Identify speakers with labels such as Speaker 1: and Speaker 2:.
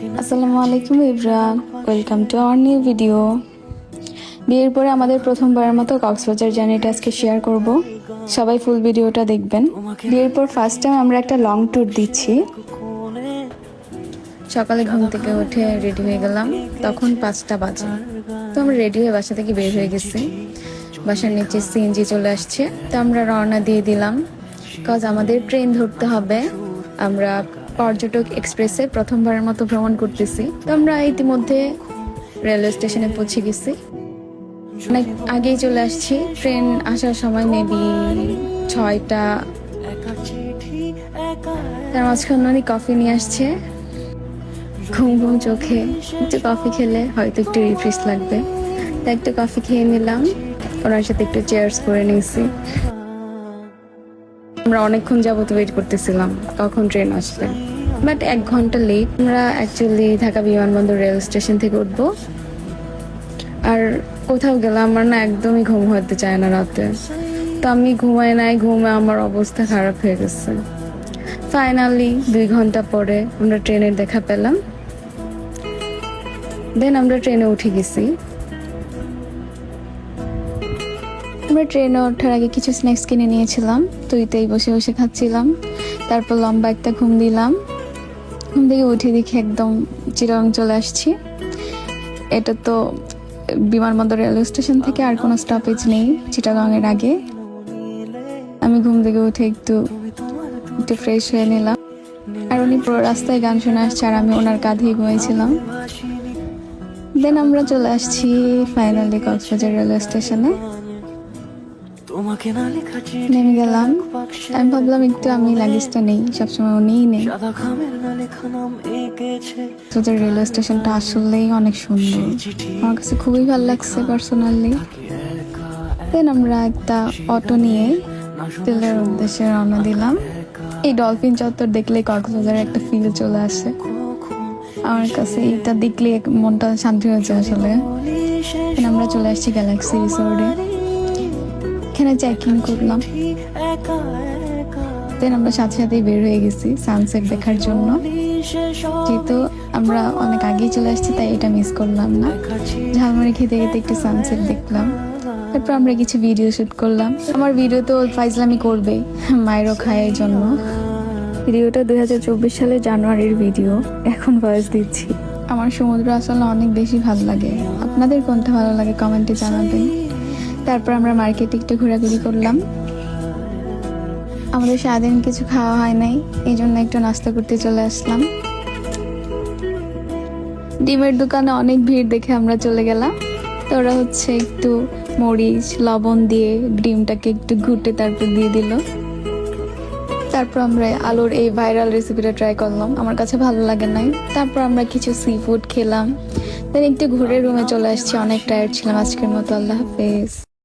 Speaker 1: আসসালামু আলাইকুম Ibran welcome to our new video বিয়ের পরে আমাদের প্রথমবারের মতো কক্সবাজার জার্নিটা আজকে শেয়ার করব। সবাই ফুল ভিডিওটা দেখবেন। বিয়ের পর ফার্স্ট টাইম আমরা একটা লং ট্যুর দিচ্ছি। সকালে ঘুম থেকে উঠে রেডি হয়ে গেলাম। তখন পাঁচটা বাজে। তো আমরা রেডি হয়ে বাসা থেকে বের হয়ে গেছি। বাসার নিচে সিএনজি চলে আসছে। তো আমরা রওনা দিয়ে দিলাম। কজ আমাদের ট্রেন ধরতে হবে। আমরা পর্যটক এক্সপ্রেসে প্রথমবারের মতো ভ্রমণ করতেছি। তো আমরা ইতিমধ্যে রেলওয়ে স্টেশনে পৌঁছে গেছি। অনেক আগেই চলে আসছি। ট্রেন আসার সময় মেবি ছয়টা। তার মাঝখানে উনি কফি নিয়ে আসছে। ঘুম ঘুম চোখে। একটু কফি খেলে হয়তো একটু রিফ্রেশ লাগবে। তাই একটু কফি খেয়ে নিলাম। ওনার সাথে একটু চেয়ার্স করে নিয়েছি। আমরা অনেকক্ষণ যাবত ওয়েট করতেছিলাম কখন ট্রেন আসবে বাট এক ঘণ্টা লেট আমরা অ্যাকচুয়ালি ঢাকা বিমানবন্দর রেল স্টেশন থেকে উঠবো। আর কোথাও গেলাম আমার না একদমই ঘুম হতে চায় না রাতে। তো আমি ঘুমাই নাই, ঘুমে আমার অবস্থা খারাপ হয়ে গেছে। ফাইনালি দুই ঘণ্টা পরে আমরা ট্রেনের দেখা পেলাম। দেন আমরা ট্রেনে উঠে গেছি। আমরা ট্রেনে ওঠার আগে কিছু স্ন্যাক্স কিনে নিয়েছিলাম। তুইতেই বসে বসে খাচ্ছিলাম। তারপর লম্বা একটা ঘুম দিলাম। ঘুম থেকে উঠে দেখি একদম চিরং চলে আসছি। এটা তো বিমানবন্দর রেলওয়ে স্টেশন থেকে আর কোনো স্টপেজ নেই চিটাগাংয়ের আগে। আমি ঘুম থেকে উঠে একটু একটু ফ্রেশ হয়ে নিলাম। আর উনি পুরো রাস্তায় গান শুনে আসছে আর আমি ওনার কাঁধেই ঘুমিয়েছিলাম দেন আমরা চলে আসছি ফাইনালি কক্সবাজার রেলওয়ে স্টেশনে নেমে গেলাম। আমি ভাবলাম একটু আমি লাগেজটা নেই সবসময় উনিই নেই। কক্সবাজার রেলওয়ে স্টেশনটা আসলেই অনেক সুন্দর। আমার কাছে খুবই ভালো লাগছে পার্সোনালি দেন আমরা একটা অটো নিয়ে তেলের উদ্দেশ্যে রওনা দিলাম। এই ডলফিন চত্বর দেখলে কক্সবাজারের একটা ফিল চলে আসে। আমার কাছে এটা দেখলে মনটা শান্তি হয়েছে আসলে। আমরা চলে আসছি গ্যালাক্সি রিসোর্টে এখানে চেক ইন করলাম। দেন আমরা সাথে সাথেই বের হয়ে গেছি সানসেট দেখার জন্য। যেহেতু আমরা অনেক আগেই চলে আসছি তাই এটা মিস করলাম না। ঝালমুড়ি খেতে খেতে একটু সানসেট দেখলাম। তারপর আমরা কিছু ভিডিও শুট করলাম। আমার ভিডিও তো ফাইজলামি করবে মায়েরও খায়ের জন্য। ভিডিওটা দু হাজার চব্বিশ সালে জানুয়ারির ভিডিও এখন ভয়েস দিচ্ছি। আমার সমুদ্র আসলে অনেক বেশি ভালো লাগে। আপনাদের কোনটা ভালো লাগে কমেন্টে জানাবেন। তারপর আমরা মার্কেটে একটু ঘোরাঘুরি করলাম। আমাদের সারাদিন কিছু খাওয়া হয় নাই, এই জন্য একটু নাস্তা করতে চলে আসলাম। ডিমের দোকানে অনেক ভিড় দেখে আমরা চলে গেলাম। তো ওরা হচ্ছে একটু মরিচ, লবণ দিয়ে ডিমটাকে একটু ঘুটে তারপর দিয়ে দিল। তারপর আমরা আলুর এই ভাইরাল রেসিপিটা ট্রাই করলাম। আমার কাছে ভালো লাগে নাই। তারপর আমরা কিছু সি ফুড খেলাম। দেন একটু ঘুরে রুমে চলে আসছি। অনেক টায়ার্ড ছিলাম আজকের মতো। আল্লাহ হাফেজ।